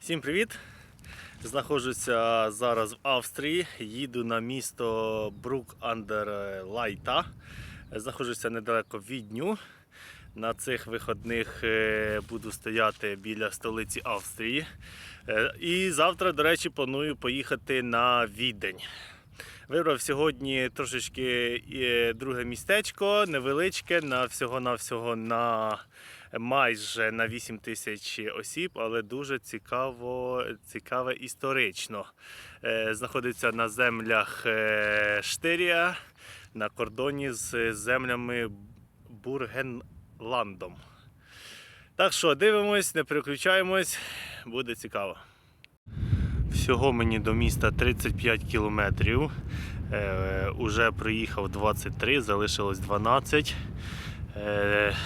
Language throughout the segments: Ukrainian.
Всім привіт! Знаходжуся зараз в Австрії. Їду на місто Брук андер Лайта. Знаходжуся недалеко від Дню. На цих виходних е, буду стояти біля столиці Австрії. Е, І завтра, до речі, планую поїхати на Відень. Вибрав сьогодні трошечки е, друге містечко, невеличке, на всього-навсього на майже на 8 тисяч осіб, але дуже цікаво, цікаве історично. Е, Знаходиться на землях е, Штирія на кордоні з землями Бургенландом. Так що дивимось, не переключаємось, буде цікаво. Всього мені до міста 35 кілометрів. Е, уже проїхав 23, залишилось 12. Е,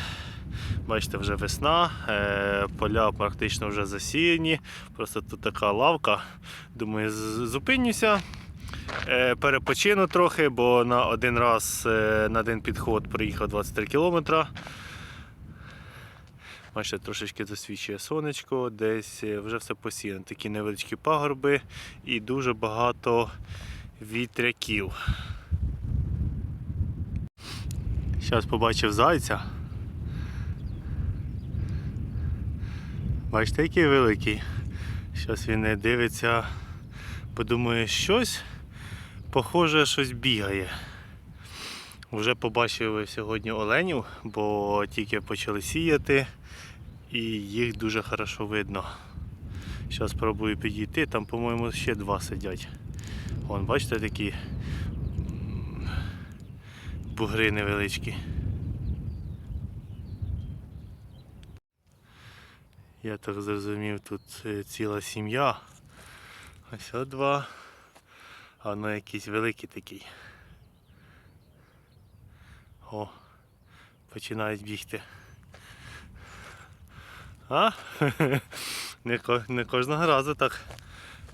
бачите, вже весна, е, поля практично вже засіяні. Просто тут така лавка. Думаю, зупинюся. Е, перепочину трохи, бо на один раз е, на один підход проїхав 23 кілометра. Бачите, трошечки засвічує сонечко, десь вже все посіяно. Такі невеличкі пагорби і дуже багато вітряків. Зараз побачив зайця. Бачите, який великий. Зараз він не дивиться, подумає щось, похоже, щось бігає. Вже побачив сьогодні оленів, бо тільки почали сіяти і їх дуже хорошо видно. Зараз спробую підійти, там, по-моєму, ще два сидять. Вон, бачите, такі бугри невеличкі. Я так зрозумів, тут е, ціла сім'я. Ось от два. А воно якийсь великий такий. О, починають бігти. А? Не, не кожного разу так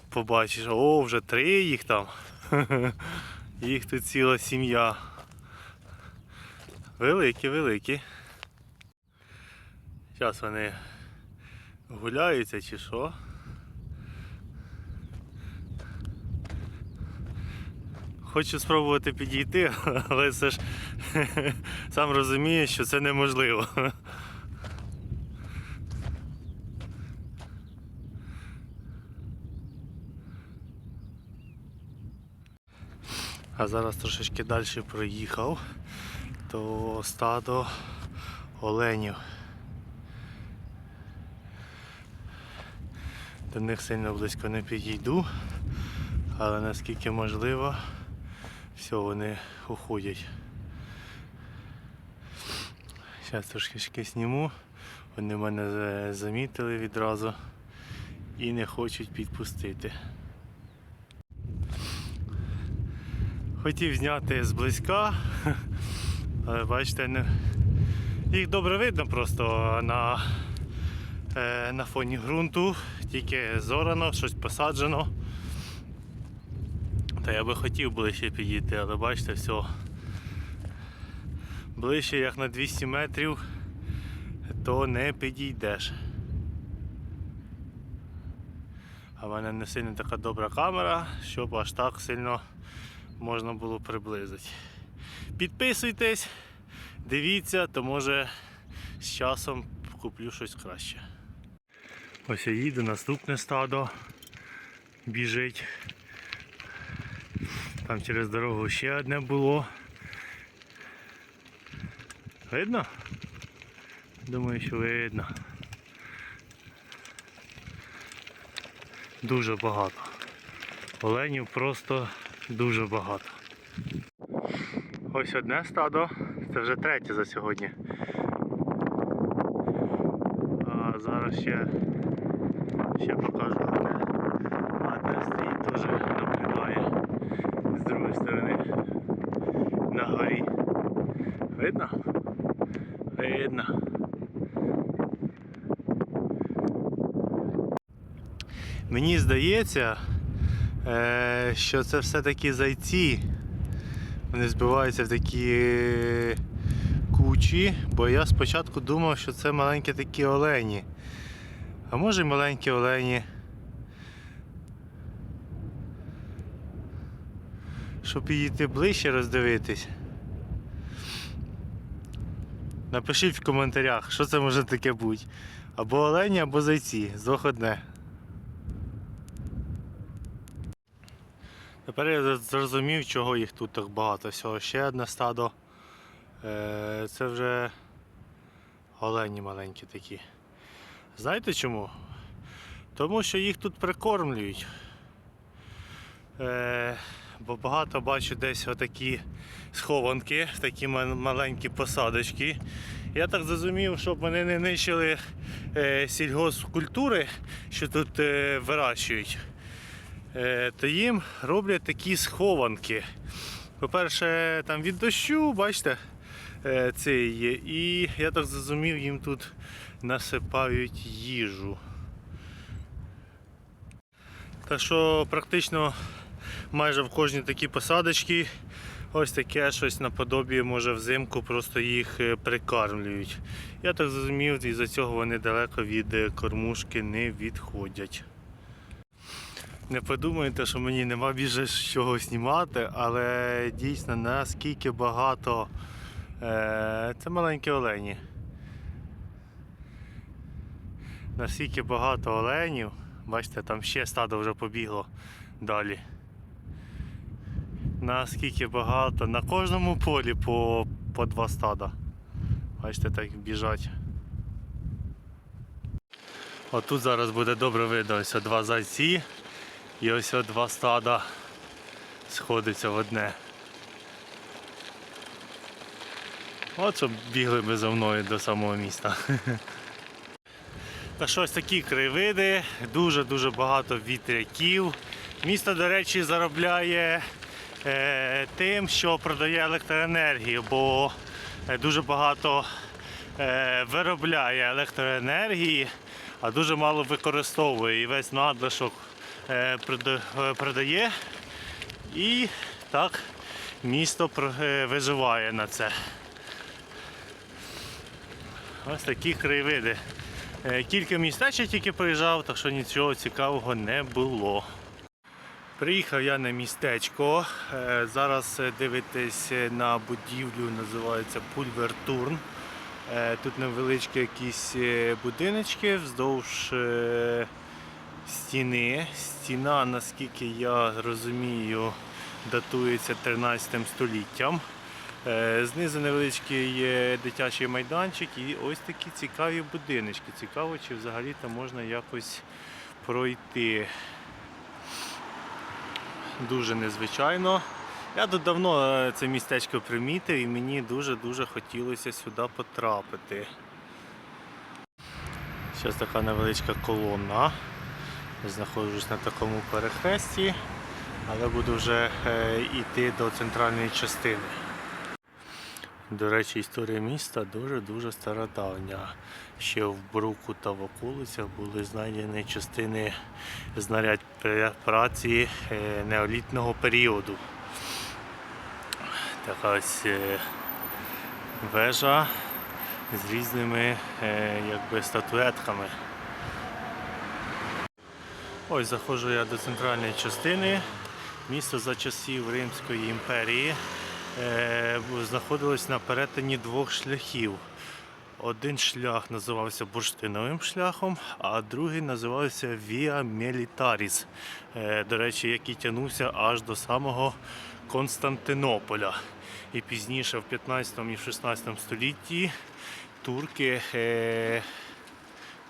побачиш. О, вже три їх там. Їх тут ціла сім'я. Великі, великі. Зараз вони гуляються чи що. Хочу спробувати підійти, але все ж сам розумію, що це неможливо. А зараз трошечки далі проїхав, то стадо оленів. До них сильно близько не підійду, але наскільки можливо, все, вони уходять. Зараз трошки зніму. Вони мене замітили відразу і не хочуть підпустити. Хотів зняти зблизька, але бачите, не... їх добре видно просто на, е, на фоні ґрунту, тільки зорано, щось посаджено. Та я би хотів ближче підійти, але бачите, все. Ближче як на 200 метрів, то не підійдеш. А в мене не сильно така добра камера, щоб аж так сильно можна було приблизити. Підписуйтесь, дивіться, то може з часом куплю щось краще. Ось я їду, наступне стадо біжить. Там через дорогу ще одне було. Видно? Думаю, що видно. Дуже багато. Оленів просто дуже багато. Ось одне стадо, це вже третє за сьогодні. А зараз ще, ще покажу одне. Одне стоїть теж наблюдає з другої сторони на горі. Видно? Видно. Мені здається, е, що це все-таки зайці. Вони збиваються в такі кучі, бо я спочатку думав, що це маленькі такі олені а може маленькі олені. Щоб підійти ближче роздивитись. Напишіть в коментарях, що це може таке бути. Або олені, або зайці, з двох одне. Тепер я зрозумів, чого їх тут так багато. Всього ще одне стадо. Е, це вже олені маленькі такі. Знаєте чому? Тому що їх тут прикормлюють. Е, бо багато бачу десь отакі схованки, такі маленькі посадочки. Я так зрозумів, щоб вони не нищили е, сільгоспкультури, що тут е, вирощують, е, то їм роблять такі схованки. По-перше, там від дощу, бачите, е, цей є. І я так зрозумів, їм тут насипають їжу. Так що практично майже в кожній такі посадочки ось таке щось наподобі, може взимку просто їх е, прикармлюють. Я так зрозумів, і за цього вони далеко від е, кормушки не відходять. Не подумайте, що мені нема більше чого знімати, але дійсно наскільки багато е, це маленькі олені. Наскільки багато оленів, бачите, там ще стадо вже побігло далі. Наскільки багато, на кожному полі по, по два стада. Бачите, так біжать. Отут зараз буде добре видно ось два зайці і ось два стада сходиться в одне. От щоб бігли би за мною до самого міста. Та що ось такі краєвиди, дуже-дуже багато вітряків. Місто, до речі, заробляє е, тим, що продає електроенергію, бо е, дуже багато е, виробляє електроенергії, а дуже мало використовує. І весь надлишок е, е, продає. І так місто е, виживає на це. Ось такі краєвиди. Е, Кілька містечок тільки приїжджав, так що нічого цікавого не було. Приїхав я на містечко. Е, Зараз е, дивитесь на будівлю, називається Пульвертурн. Тут невеличкі якісь будиночки вздовж стіни. Стіна, наскільки я розумію, датується 13 століттям. Е, Знизу невеличкий дитячий майданчик і ось такі цікаві будиночки. Цікаво, чи взагалі там можна якось пройти. Дуже незвичайно. Я тут давно е, це містечко примітив і мені дуже-дуже хотілося сюди потрапити. Зараз така невеличка колона. Знаходжусь на такому перехресті, але буду вже е, йти до центральної частини. До речі, історія міста дуже-дуже стародавня. Ще в Бруку та в околицях були знайдені частини знарядь праці е, неолітного періоду. Така ось е, вежа з різними е, якби, статуетками. Ось заходжу я до центральної частини. Місто за часів Римської імперії знаходилось на перетині двох шляхів. Один шлях називався бурштиновим шляхом, а другий називався Militaris, е, до речі, який тягнувся аж до самого Константинополя. І пізніше, в 15 і 16 столітті, турки, е,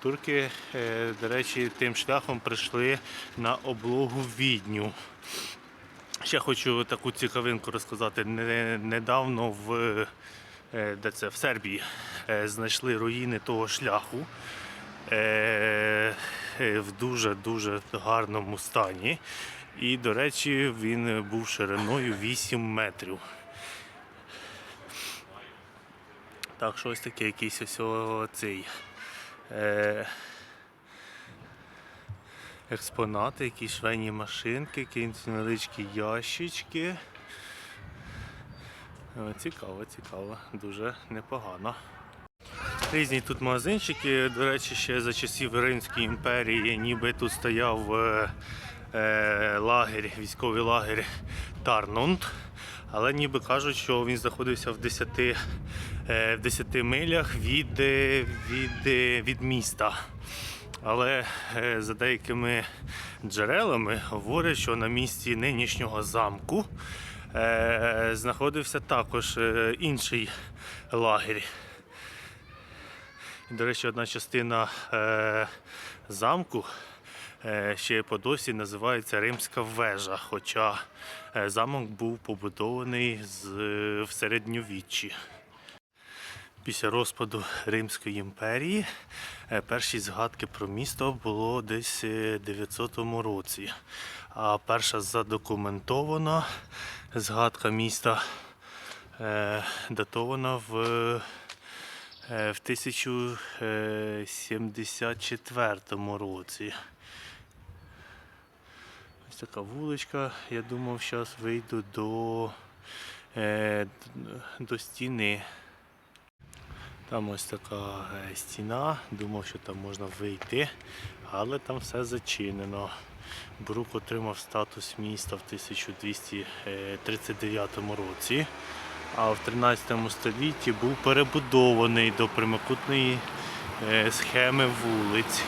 турки, е, до речі, тим шляхом прийшли на облогу Відню. Ще хочу таку цікавинку розказати. Недавно в, е, де це, в Сербії е, знайшли руїни того шляху е, в дуже-дуже гарному стані. І, до речі, він був шириною 8 метрів. Так що ось такий якийсь ось цей. Е, експонати, якісь швейні машинки, якісь невеличкі ящички. Цікаво, цікаво, дуже непогано. Різні тут магазинчики, до речі, ще за часів Римської імперії, ніби тут стояв е, е, військовий лагерь Тарнунд. Але ніби кажуть, що він знаходився в 10, е, в 10 милях від, е, від, е, від міста. Але е, за деякими джерелами говорять, що на місці нинішнього замку е, знаходився також е, інший лагерь. До речі, одна частина замку ще по досі називається Римська вежа, хоча замок був побудований в середньовіччі. Після розпаду Римської імперії е, перші згадки про місто було десь е, 900 році. А перша задокументована згадка міста е, датована в, в 1074 році. Ось така вуличка. Я думав, зараз вийду до, до стіни. Там ось така е, стіна, думав, що там можна вийти, але там все зачинено. Брук отримав статус міста в 1239 році, а в 13 столітті був перебудований до прямокутної е, схеми вулиць.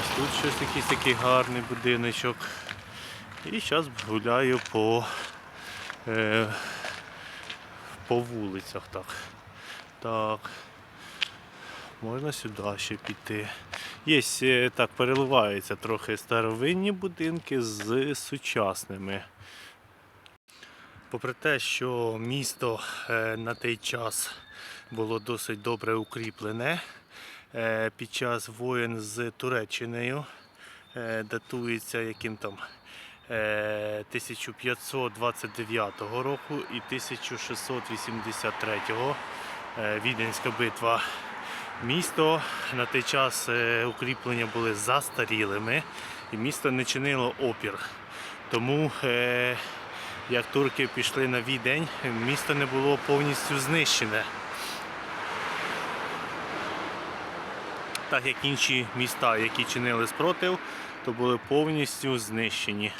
Ось тут щось якийсь такий гарний будиночок. І зараз гуляю по, е, по вулицях так. Так. Можна сюди ще піти. Є е, так, переливаються трохи старовинні будинки з сучасними. Попри те, що місто е, на той час було досить добре укріплене, е, під час воєн з Туреччиною датується яким там е, 1529 року і 1683 е, Віденська битва. Місто на той час е, укріплення були застарілими і місто не чинило опір. Тому е, як турки пішли на відень, місто не було повністю знищене. Так як інші міста, які чинили спротив, то були повністю знищені.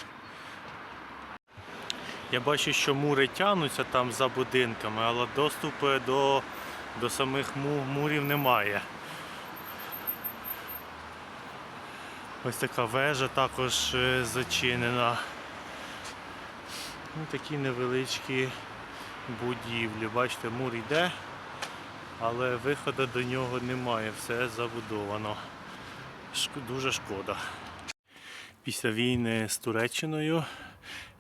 Я бачу, що мури тягнуться там за будинками, але доступу до, до самих мурів немає. Ось така вежа також е, зачинена. Ну, такі невеличкі будівлі. Бачите, мур йде, але виходу до нього немає, все забудовано. Дуже шкода. Після війни з Туреччиною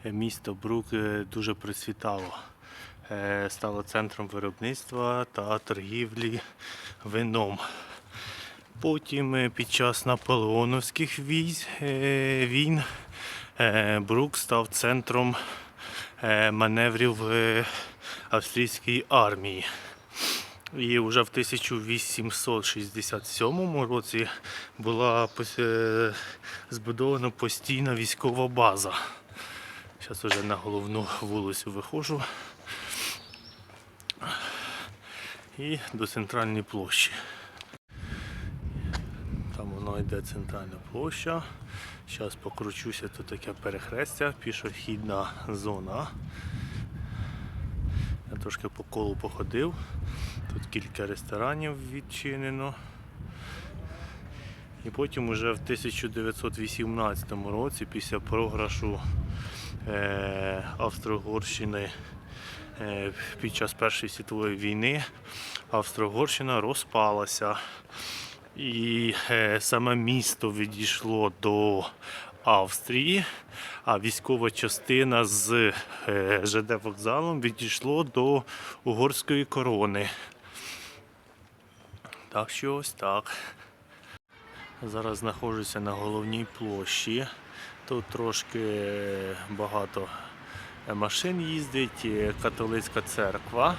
е, місто Брук е, дуже процвітало. Е, Стало центром виробництва та торгівлі вином. Потім е, під час наполеоновських е, війн Брук став центром маневрів австрійської армії. І вже в 1867 році була збудована постійна військова база. Зараз вже на головну вулицю виходжу. І до центральної площі. Там воно йде центральна площа. Зараз покручуся, тут таке перехрестя, пішохідна зона. Я трошки по колу походив. Тут кілька ресторанів відчинено. І потім уже в 1918 році, після програшу е, Австро-Угорщини під час Першої світової війни, Австро-Угорщина розпалася. І е, саме місто відійшло до Австрії, а військова частина з е, ЖД вокзалом відійшло до угорської корони. Так що ось так. Зараз знаходжуся на головній площі. Тут трошки е, багато е, машин їздить, е, католицька церква.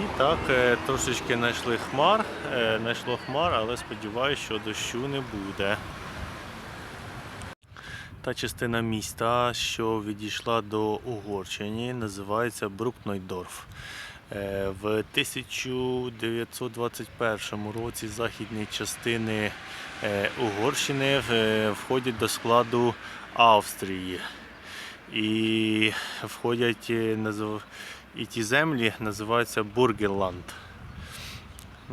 І так, е, трошечки знайшли хмар, е, знайшло хмар, але сподіваюся, що дощу не буде. Та частина міста, що відійшла до Угорщини, називається Брукнойдорф. В 1921 році західні частини Угорщини входять до складу Австрії. І входять е, і ті землі називаються Бургерланд.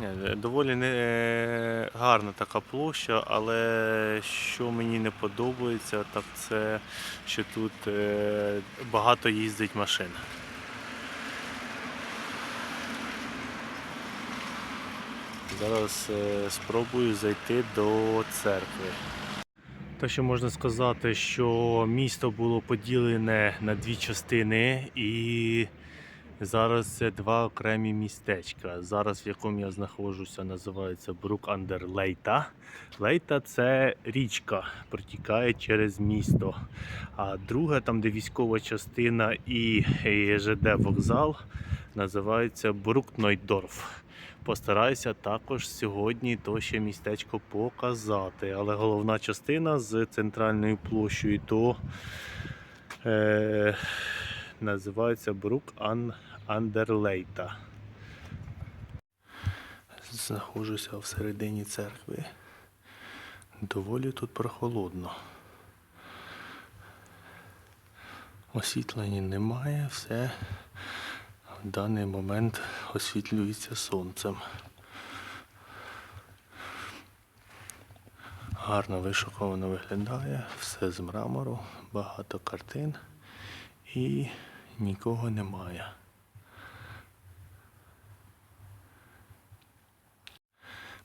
Е, Доволі не е, гарна така площа, але що мені не подобається, так це що тут багато їздить машин. Зараз спробую зайти до церкви. Що можна сказати, що місто було поділене на дві частини і зараз це два окремі містечка. Зараз в якому я знаходжуся, називається Брук Андер Лейта. Лейта це річка, протікає через місто. А друга, там де військова частина і е, ЖД вокзал, називається Брукнойдорф. Постараюся також сьогодні то ще містечко показати. Але головна частина з центральною площею то е, називається Брук Ан Андерлейта. Знаходжуся всередині церкви. Доволі тут прохолодно. Освітлення немає, все в даний момент освітлюється сонцем. Гарно вишуковано виглядає, все з мрамору, багато картин і нікого немає.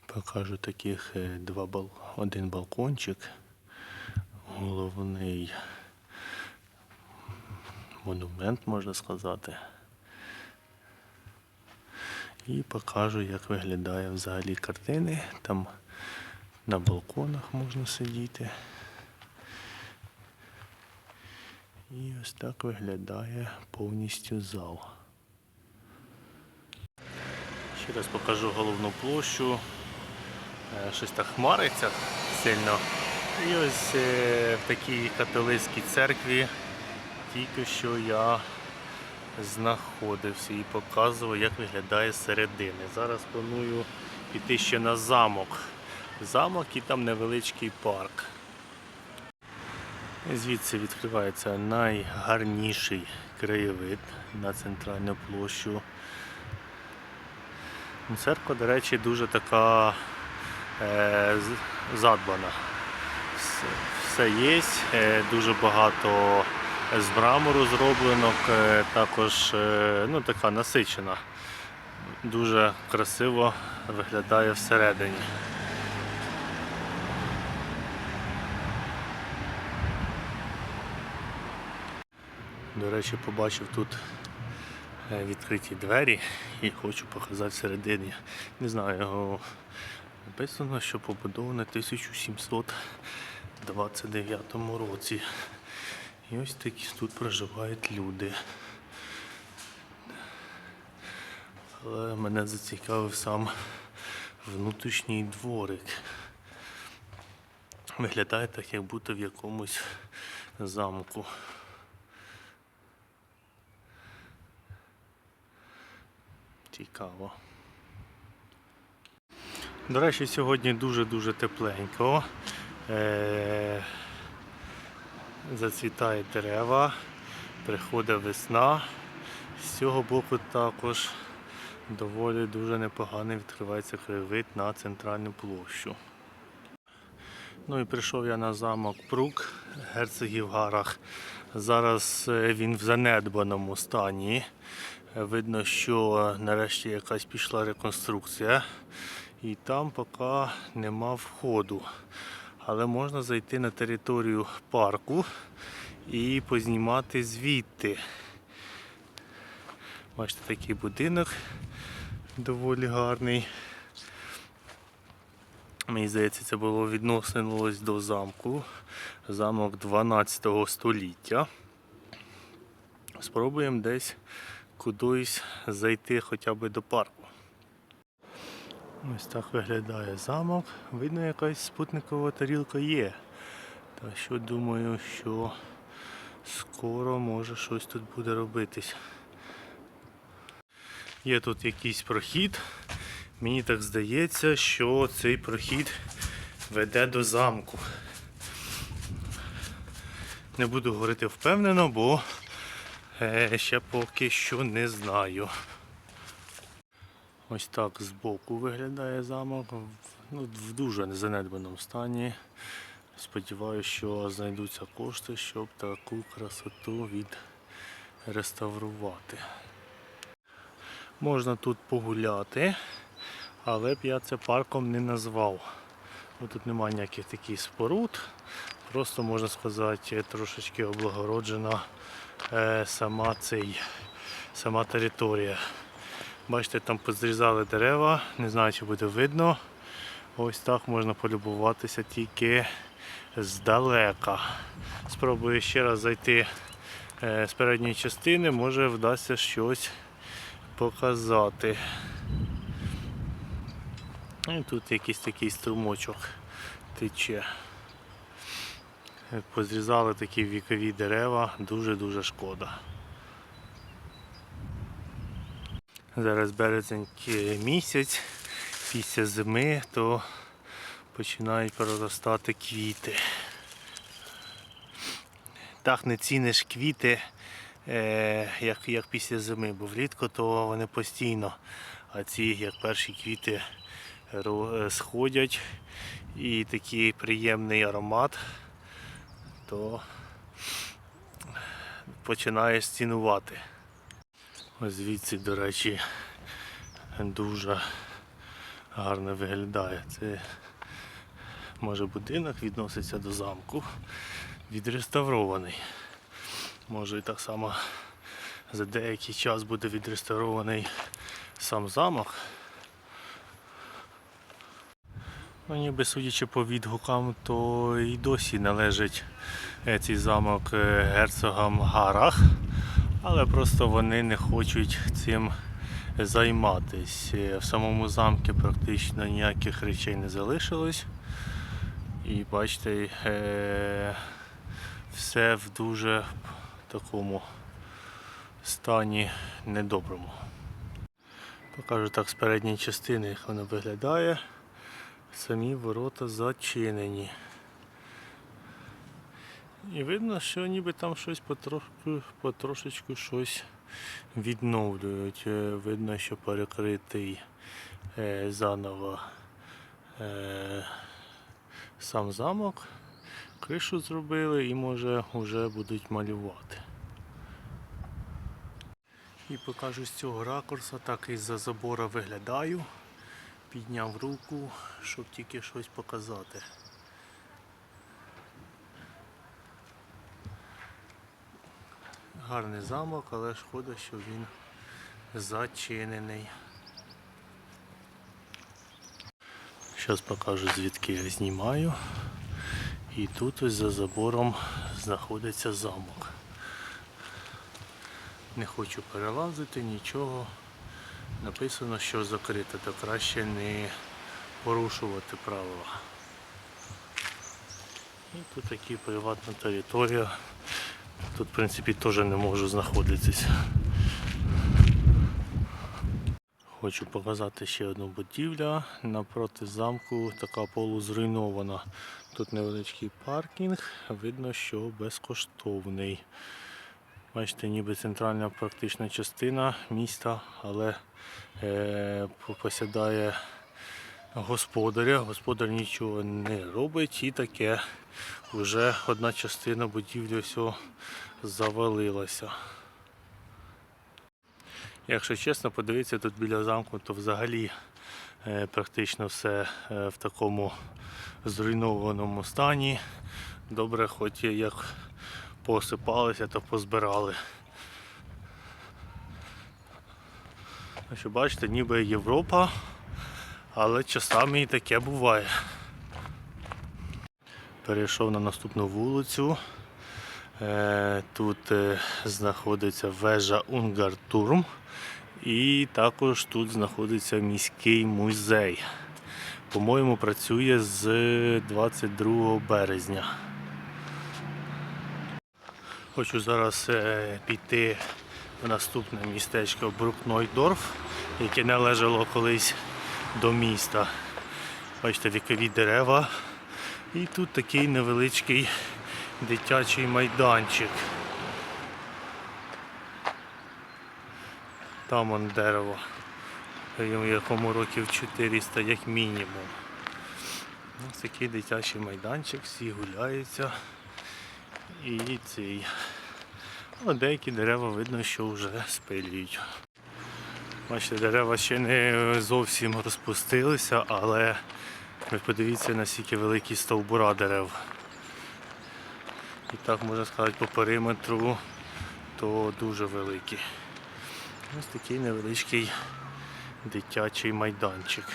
Покажу таких е, два бал... один балкончик, головний монумент, можна сказати. І покажу, як виглядає взагалі картини. Там на балконах можна сидіти. І ось так виглядає повністю зал. Ще раз покажу головну площу. Е, Щось так хмариться сильно. І ось е, в такій католицькій церкві тільки що я знаходився і показував, як виглядає зсередини. Зараз планую піти ще на замок. Замок і там невеличкий парк. Звідси відкривається найгарніший краєвид на центральну площу. Церква, до речі, дуже така е, задбана. Все, все є, е, дуже багато з мрамору зроблено, е, також е, ну, така насичена. Дуже красиво виглядає всередині. До речі, побачив тут е, відкриті двері і хочу показати всередині. Не знаю, його написано, що побудоване в 1729 році. І ось такі тут проживають люди. Але мене зацікавив сам внутрішній дворик. Виглядає так, як будто в якомусь замку. Цікаво. До речі, сьогодні дуже-дуже тепленько. Е- зацвітають дерева, приходить весна. З цього боку також доволі дуже непоганий відкривається краєвид на центральну площу. Ну і прийшов я на замок Прук, герцогів Гарах. Зараз е, він в занедбаному стані. Видно, що нарешті якась пішла реконструкція. І там поки нема входу. Але можна зайти на територію парку і познімати звідти. Бачите, такий будинок доволі гарний. Мені здається, це було відносилось до замку. Замок 12 століття. Спробуємо десь кудись зайти хоча б до парку. Ось так виглядає замок. Видно, якась спутникова тарілка є. Так що думаю, що скоро може щось тут буде робитись. Є тут якийсь прохід. Мені так здається, що цей прохід веде до замку. Не буду говорити впевнено, бо е, ще поки що не знаю. Ось так збоку виглядає замок. Ну, в дуже занедбаному стані. Сподіваюся, що знайдуться кошти, щоб таку красоту відреставрувати. Можна тут погуляти, але б я це парком не назвав. Тут немає ніяких таких споруд. Просто можна сказати, трошечки облагороджена е, сама, цей, сама територія. Бачите, там позрізали дерева, не знаю, чи буде видно. Ось так можна полюбуватися тільки здалека. Спробую ще раз зайти е, з передньої частини, може вдасться щось показати. І тут якийсь такий струмочок тече. Е, Позрізали такі вікові дерева, дуже-дуже шкода. Зараз березень місяць, після зими, то починають проростати квіти. Так не ціниш квіти, е, як, як після зими, бо влітку то вони постійно, а ці як перші квіти е, сходять і такий приємний аромат, то починаєш цінувати. Ось звідси, до речі, дуже гарно виглядає. Це може будинок відноситься до замку, відреставрований. Може і так само за деякий час буде відреставрований сам замок. Ну, ніби судячи по відгукам, то і досі належить е, цей замок е, герцогам Гарах, але просто вони не хочуть цим займатись. Е, В самому замку практично ніяких речей не залишилось. І бачите, е, все в дуже такому стані недоброму. Покажу так з передньої частини, як воно виглядає. Самі ворота зачинені. І видно, що ніби там щось потрошку, потрошечку щось відновлюють. Е, Видно, що перекритий е, заново е, сам замок, кришу зробили і може вже будуть малювати. І покажу з цього ракурсу, так і за забора виглядаю. Підняв руку, щоб тільки щось показати. Гарний замок, але шкода, що він зачинений. Зараз покажу звідки я знімаю. І тут ось за забором знаходиться замок. Не хочу перелазити нічого. Написано, що закрите, то краще не порушувати правила. І тут такі приватна територія. Тут в принципі теж не можу знаходитися. Хочу показати ще одну будівля. Напроти замку така полузруйнована. Тут невеличкий паркінг, видно, що безкоштовний. Бачите, ніби центральна практична частина міста, але е, посідає господаря. Господар нічого не робить і таке вже одна частина будівлі все завалилася. Якщо чесно, подивитися тут біля замку, то взагалі е, практично все е, в такому зруйнованому стані. Добре, хоч як посипалися, то позбирали. Що бачите, ніби Європа, але часами і таке буває. Перейшов на наступну вулицю. Е, Тут е, знаходиться вежа Унгартурм і також тут знаходиться міський музей. По-моєму, працює з 22 березня. Хочу зараз е, піти в наступне містечко Брукнойдорф яке належало колись до міста. Бачите, вікові дерева. І тут такий невеличкий дитячий майданчик. Там он дерево, якому років 400 як мінімум. Ось такий дитячий майданчик, всі гуляються. І цей. Ну, деякі дерева видно, що вже спилюють. Бачите, дерева ще не зовсім розпустилися, але ви подивіться, наскільки великі стовбура дерев. І так можна сказати, по периметру то дуже великі. Ось такий невеличкий дитячий майданчик.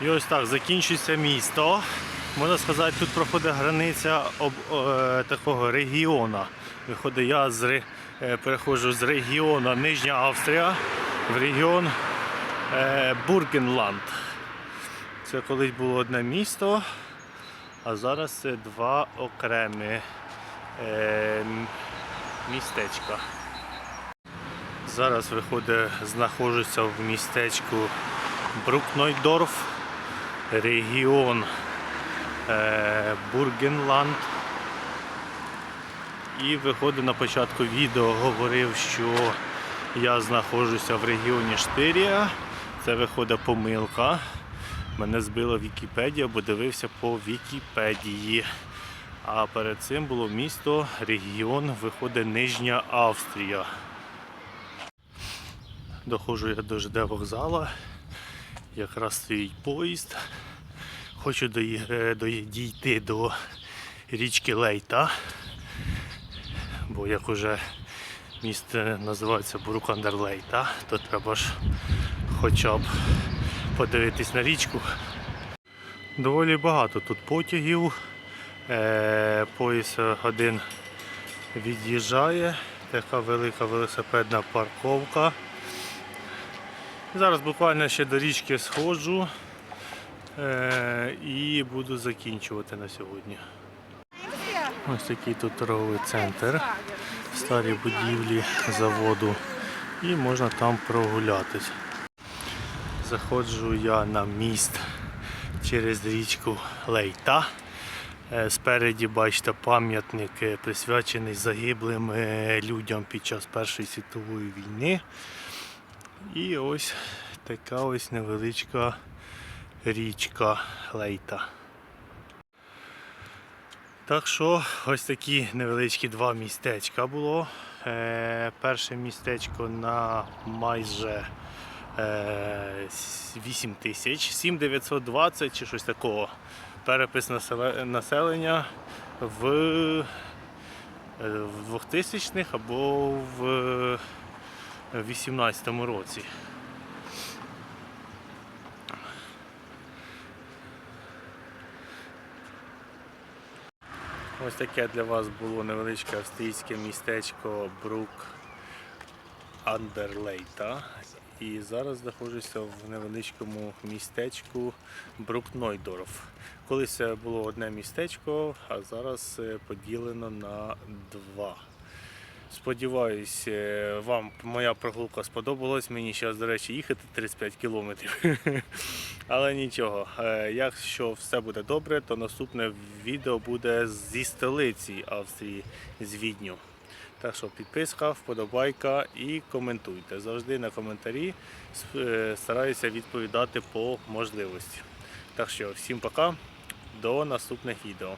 І ось так закінчується місто. Можна сказати, тут проходить границя об, е, такого регіону. Виходить, я з, переходжу з регіону Нижня Австрія в регіон е, Бургенланд. Це колись було одне місто, а зараз це два окремі е, містечка. Зараз виходить, знаходжуся в містечку Брукнойдорф, регіон е, Бургенланд. І виходить на початку відео говорив, що я знаходжуся в регіоні Штирія. Це виходить помилка. Мене збила Вікіпедія, бо дивився по Вікіпедії. А перед цим було місто, регіон, виходить Нижня Австрія. Доходжу я до ЖД вокзала. Якраз стоїть поїзд. Хочу е, дійти до річки Лейта. Бо як уже місце називається Бурукандерлейта, то треба ж хоча б подивитись на річку. Доволі багато тут потягів. Е, поїзд один від'їжджає. Така велика велосипедна парковка. Зараз буквально ще до річки сходжу е, і буду закінчувати на сьогодні. Ось такий тут торговий центр, старі будівлі заводу і можна там прогулятись. Заходжу я на міст через річку Лейта. Е, Спереді бачите пам'ятник е, присвячений загиблим е, людям під час Першої світової війни. І ось така ось невеличка річка Лейта. Так що ось такі невеличкі два містечка було. Е, перше містечко на майже е, 8 тисяч, 7920 чи щось такого. Перепис населення в, е, в 2000-х або в 2018 році. Ось таке для вас було невеличке австрійське містечко Брук Андерлейта. І зараз знаходжуся в невеличкому містечку Брукнойдорф. Колись було одне містечко, а зараз е, поділено на два. Сподіваюсь, е, вам моя прогулка сподобалась. Мені зараз, до речі, їхати 35 кілометрів. Але нічого, е, якщо все буде добре, то наступне відео буде зі столиці Австрії, з Відню. Так що підписка, вподобайка і коментуйте. Завжди на коментарі е, стараюся відповідати по можливості. Так що, всім пока, до наступних відео.